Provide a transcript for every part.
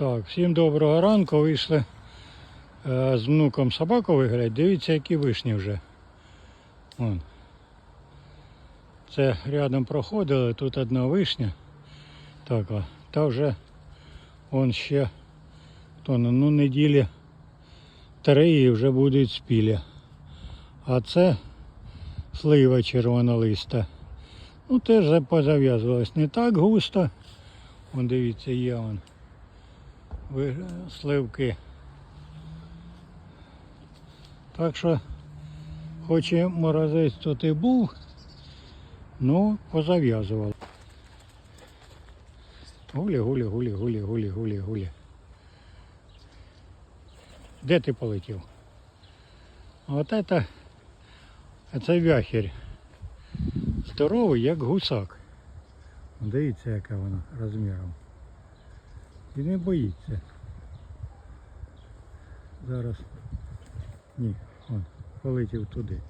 Так, всім доброго ранку. Вийшли е, з внуком собаку виграти. Дивіться, які вишні вже. Вон. Це рядом проходили, тут одна вишня. Така. Та вже вон ще то, ну, неділі три і вже будуть спілі. А це слива червонолиста. Ну теж за- позав'язувалась. Не так густо. Вон дивіться, є вон. Сливки. Так що, хоч і морозець тут і був, ну позав'язував. Гулі, гулі, гулі, гулі, гулі, гулі, гулі. Де ти полетів? От це, це вяхерь. Здоровий, як гусак. Дивіться, яка вона розміром. І не боїться. Зараз. Ні, он, полетів туди.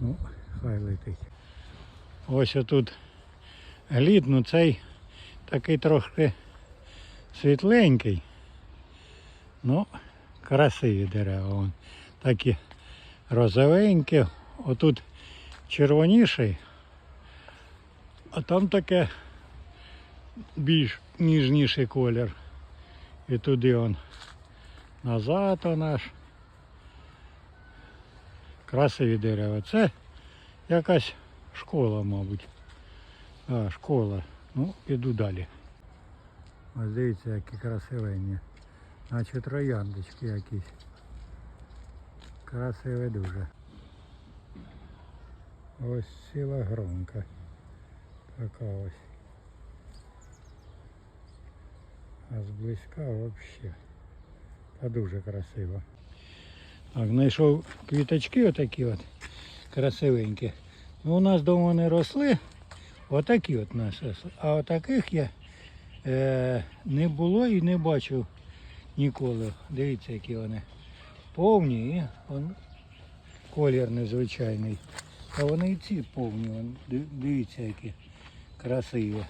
Ну, хай летить. Ось отут глід, ну цей такий трошки світленький. Ну, красиві дерева. Вон. Такі розовенькі. Отут червоніший, а там таке більш ніжніший колір. І туди он назад наш. Красиві дерева. Це якась школа, мабуть. А, школа. Ну, піду далі. Ось дивіться, які красивенні. Наче трояндочки якісь. Красиві дуже. Ось ціла громка. Така ось. А зблизька взагалі. Та дуже красиво. Так, знайшов квіточки отакі от красивенькі. Ну, у нас вдома не росли. Отакі от нас росли. А отаких я е, не було і не бачив ніколи. Дивіться, які вони. Повні і он, колір незвичайний. А вони і ці повні. Дивіться, які красиві.